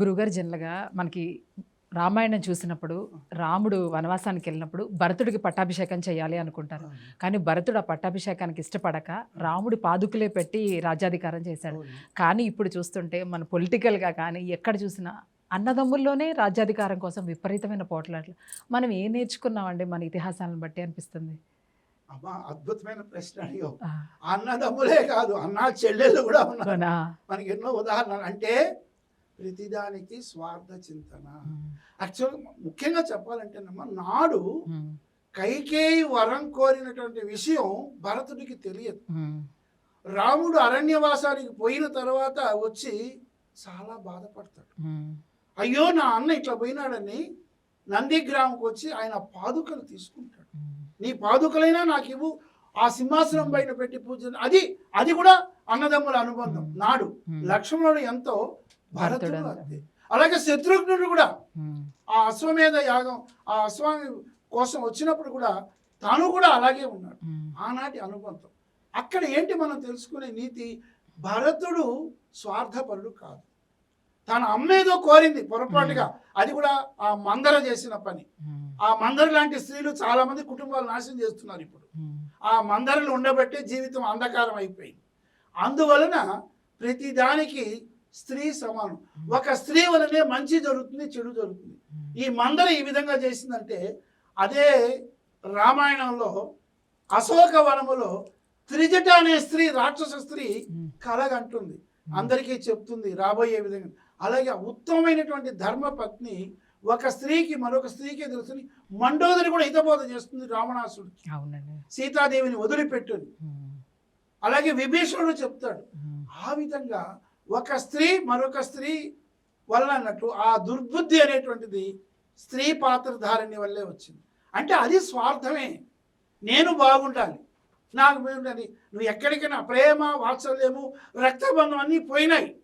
గురుగారు జనరల్గా మనకి రామాయణం చూసినప్పుడు రాముడు వనవాసానికి వెళ్ళినప్పుడు భరతుడికి పట్టాభిషేకం చేయాలి అనుకుంటారు. కానీ భరతుడు ఆ పట్టాభిషేకానికి ఇష్టపడక రాముడి పాదుకులే పెట్టి రాజ్యాధికారం చేశాడు. కానీ ఇప్పుడు చూస్తుంటే మన పొలిటికల్గా కానీ ఎక్కడ చూసినా అన్నదమ్ముల్లోనే రాజ్యాధికారం కోసం విపరీతమైన పోట్లాట్లు. మనం ఏం నేర్చుకున్నామండి మన ఇతిహాసాలను బట్టి అనిపిస్తుంది? అమ్మా అద్భుతమైన ప్రశ్న అడిగావు. ఆ, అన్నదమ్ములే కాదు అన్న చెల్లెళ్ళు కూడా ఉన్నారు? మనకి ఎన్నో ఉదాహరణలు. అంటే ప్రతిదానికి స్వార్థ చింతన. యాక్చువల్ ముఖ్యంగా చెప్పాలంటేనమ్మా నాడు కైకేయి వరం కోరినటువంటి విషయం భరతుడికి తెలియదు. రాముడు అరణ్యవాసానికి పోయిన తర్వాత వచ్చి చాలా బాధపడతాడు. అయ్యో నా అన్న ఇట్లా పోయినాడని నందిగ్రామంకి వచ్చి ఆయన పాదుకలు తీసుకుంటాడు. నీ పాదుకలైనా నాకు ఇవ్వు ఆ సింహాసనం పైన పెట్టి పూజ అది అది కూడా అన్నదమ్ముల అనుబంధం. నాడు. లక్ష్మణుడు ఎంతో భరతుడు అంతే అలాగే శత్రుఘ్నుడు కూడా. ఆ అశ్వమేధ యాగం ఆ అశ్వామి కోసం వచ్చినప్పుడు కూడా తాను కూడా అలాగే ఉన్నాడు. ఆనాటి అనుబంధం. అక్కడ ఏంటి మనం తెలుసుకునే నీతి? భరతుడు స్వార్థపరుడు కాదు. తన అమ్మేదో కోరింది పొరపాటుగా. అది కూడా ఆ మందర చేసిన పని. ఆ మందర లాంటి స్త్రీలు చాలా మంది కుటుంబాలు నాశనం చేస్తున్నారు ఇప్పుడు. ఆ మందరలు ఉండబట్టే జీవితం అంధకారం అయిపోయింది. అందువలన ప్రతి దానికి స్త్రీ సమానం. ఒక స్త్రీ వలనే మంచి జరుగుతుంది చెడు జరుగుతుంది. ఈ మందర ఈ విధంగా చేసిందంటే అదే రామాయణంలో అశోక వనములో త్రిజట అనే స్త్రీ రాక్షస స్త్రీ కలగంటుంది అందరికీ చెప్తుంది రాబోయే విధంగా. అలాగే ఉత్తమమైనటువంటి ధర్మపత్ని ఒక స్త్రీకి మరొక స్త్రీకి తెలుసుని మండోదరి కూడా హితబోధ చేస్తుంది రావణాసుడికి అవునండి. సీతాదేవిని వదిలిపెట్టుని ఉమ్, అలాగే విభీషణుడు చెప్తాడు ఆ విధంగా ఒక స్త్రీ మరొక స్త్రీ వల్ల అన్నట్టు ఆ దుర్బుద్ధి అనేటువంటిది స్త్రీ పాత్రధారిణి వల్లే వచ్చింది. అంటే అది స్వార్థమే. నేను బాగుండాలి. నాకు బాగుండాలి నువ్వు ఎక్కడికైనా ప్రేమ వాత్సల్యము రక్తబంధం అన్నీ పోయినాయి.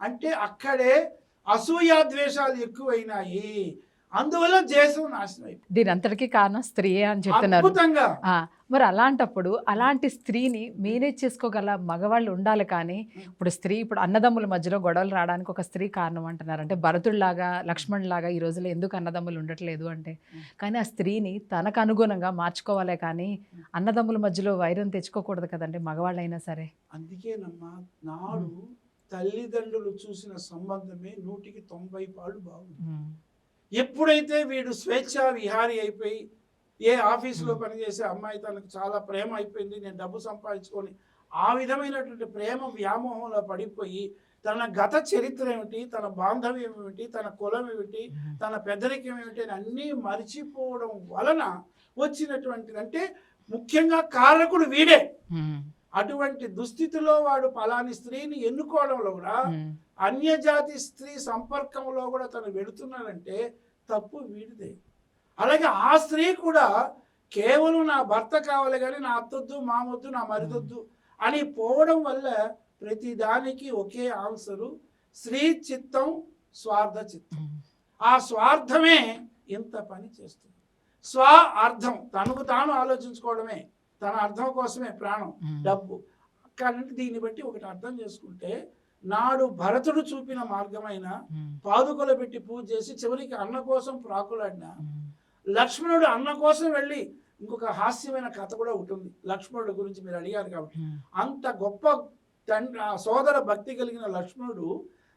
అంటే అక్కడే అసూయ ద్వేషాలు ఎక్కువైనాయి. అందువల్ల దేశం నాశనం అయిపోయింది. దీని అంతటికీ కారణం స్త్రీయే అని చెప్తున్నారు. అద్భుతంగా. మరి అలాంటప్పుడు అలాంటి స్త్రీని మేనేజ్ చేసుకోగల మగవాళ్ళు ఉండాలి కానీ ఇప్పుడు స్త్రీ ఇప్పుడు అన్నదమ్ముల మధ్యలో గొడవలు రావడానికి ఒక స్త్రీ కారణం అంటున్నారు. అంటే భరతుడిలాగా లక్ష్మణులాగా ఈ రోజుల్లో ఎందుకు అన్నదమ్ములు ఉండట్లేదు అంటే కానీ ఆ స్త్రీని తనకు అనుగుణంగా మార్చుకోవాలే కానీ అన్నదమ్ముల మధ్యలో వైరం తెచ్చుకోకూడదు కదండి మగవాళ్ళైనా సరే. అందుకేనమ్మా నాడు తల్లిదండ్రులు చూసిన సంబంధమే నూటికి తొంభై పాళ్ళు బాగుంది. ఎప్పుడైతే వీడు స్వేచ్ఛ విహారి అయిపోయి ఏ ఆఫీసులో పనిచేసే అమ్మాయి తనకు చాలా ప్రేమ అయిపోయింది నేను డబ్బు సంపాదించుకొని ఆ విధమైనటువంటి ప్రేమ వ్యామోహంలో పడిపోయి తన గత చరిత్ర ఏమిటి తన బాంధవ్యం ఏమిటి తన కులం ఏమిటి తన పెద్దరికం ఏమిటి అని అన్నీ మరిచిపోవడం వలన వచ్చినటువంటిది అంటే ముఖ్యంగా కారకుడు వీడే. అటువంటి దుస్థితిలో వాడు పలాని స్త్రీని ఎన్నుకోవడంలో కూడా అన్యజాతి స్త్రీ సంపర్కంలో కూడా తను వెళుతున్నాడంటే తప్పు వీడిదే. అలాగే ఆ స్త్రీ కూడా కేవలం నా భర్త కావాలి కానీ నా అత్తొద్దు మామొద్దు నా మరిదొద్దు అని పోవడం వల్ల ప్రతి దానికి ఒకే ఆన్సరు స్త్రీ చిత్తం స్వార్థ చిత్తం. ఆ స్వార్థమే ఇంత పని చేస్తుంది. స్వ అర్థం తనకు తాను ఆలోచించుకోవడమే తన అర్థం కోసమే ప్రాణం డబ్బు. కాబట్టి దీన్ని బట్టి ఒకటి అర్థం చేసుకుంటే నాడు భరతుడు చూపిన మార్గమైన ఉమ్, పాదుకలు పెట్టి పూజ చేసి చివరికి అన్న కోసం ప్రాకులాడిన ఉమ్, లక్ష్మణుడు అన్న కోసం వెళ్ళి ఇంకొక హాస్యమైన కథ కూడా ఉంటుంది. లక్ష్మణుడు గురించి మీరు అడిగారు కాబట్టి. ఉమ్, అంత గొప్ప తండ్రి ఆ సోదర భక్తి కలిగిన లక్ష్మణుడు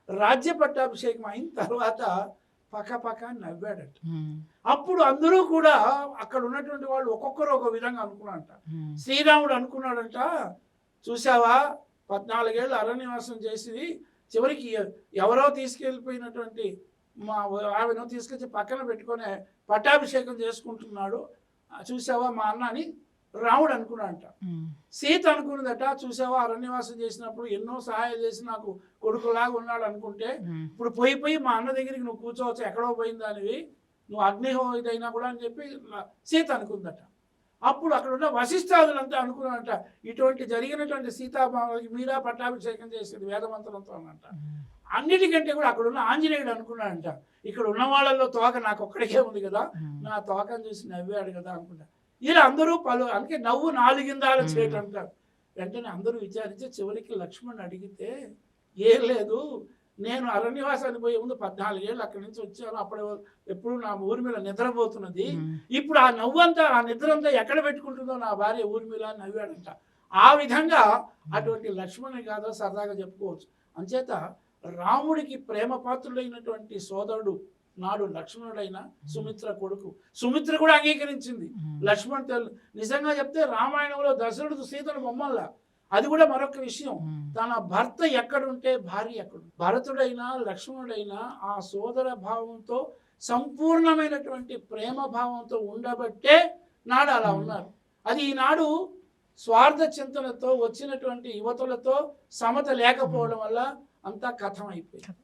రాజ్య పట్టాభిషేకం అయిన తర్వాత పక్కపక్క నవ్వాడట. అప్పుడు అందరూ కూడా అక్కడ ఉన్నటువంటి వాళ్ళు ఒక్కొక్కరు ఒక విధంగా అనుకున్నారంట. శ్రీరాముడు అనుకున్నాడంట చూసావా పద్నాలుగేళ్ళు అరణ్యవాసం చేసి చివరికి ఎవరో తీసుకెళ్ళిపోయినటువంటి మా ఆమెను తీసుకొచ్చి పక్కన పెట్టుకొని పట్టాభిషేకం చేసుకుంటున్నాడు. చూసావా మా అన్న అని రాముడు అనుకున్నాడంట. సీత అనుకున్నదట చూసావా అరణ్యవాసం చేసినప్పుడు ఎన్నో సహాయం చేసి నాకు కొడుకులాగా ఉన్నాడు అనుకుంటే ఇప్పుడు పోయి పోయి మా అన్న దగ్గరికి నువ్వు కూర్చోవచ్చు ఎక్కడో పోయింది దానివి నువ్వు అగ్నిహో ఇదైనా కూడా అని చెప్పి సీత అనుకుందట. అప్పుడు అక్కడ ఉన్న వశిష్ఠాదులంతా అనుకున్నారంట ఇటువంటి జరిగినటువంటి సీతామామకి మీరా పట్టాభిషేకం చేసేది వేదమంత్రంతో అనంట. అన్నిటికంటే కూడా అక్కడ ఉన్న ఆంజనేయుడు అనుకున్నాడంట ఇక్కడ ఉన్న వాళ్ళల్లో తోక నాకు ఒక్కడికే ఉంది కదా నా తోకను చూసి నవ్వాడు కదా అనుకుంటా. ఇలా అందరూ పలు అందుకే నవ్వు నాలుగిందాల మ్మ్. చేయటం అంటారు వెంటనే అందరూ విచారించి చివరికి లక్ష్మణ్ అడిగితే ఏం లేదు నేను అరణ్యవాసానికి పోయే ముందు పద్నాలుగేళ్ళు అక్కడి నుంచి వచ్చాను. అప్పుడు ఎప్పుడు నా ఊరి మీద నిద్రపోతున్నది. ఇప్పుడు ఆ నవ్వంతా ఆ నిద్ర అంతా ఎక్కడ పెట్టుకుంటుందో నా భార్య ఊర్మిళ అని నవ్వాడంట. ఆ విధంగా అటువంటి లక్ష్మణుని కాదో సరదాగా చెప్పుకోవచ్చు. అంచేత రాముడికి ప్రేమ పాత్రుడైనటువంటి సోదరుడు నాడు లక్ష్మణుడైన సుమిత్ర కొడుకు. సుమిత్ర కూడా అంగీకరించింది. లక్ష్మణ్ నిజంగా చెప్తే రామాయణంలో దశరథుడు సీతను బొమ్మల్లా. అది కూడా మరొక విషయం. తన భర్త ఎక్కడుంటే భార్య ఎక్కడ భరతుడైనా లక్ష్మణుడైనా ఆ సోదర భావంతో సంపూర్ణమైనటువంటి ప్రేమ భావంతో ఉండబట్టే నాడు అలా. ఉన్నారు. అది ఈనాడు స్వార్థ చింతనతో వచ్చినటువంటి యువతులతో సమత లేకపోవడం వల్ల అంతా కథం అయిపోయింది.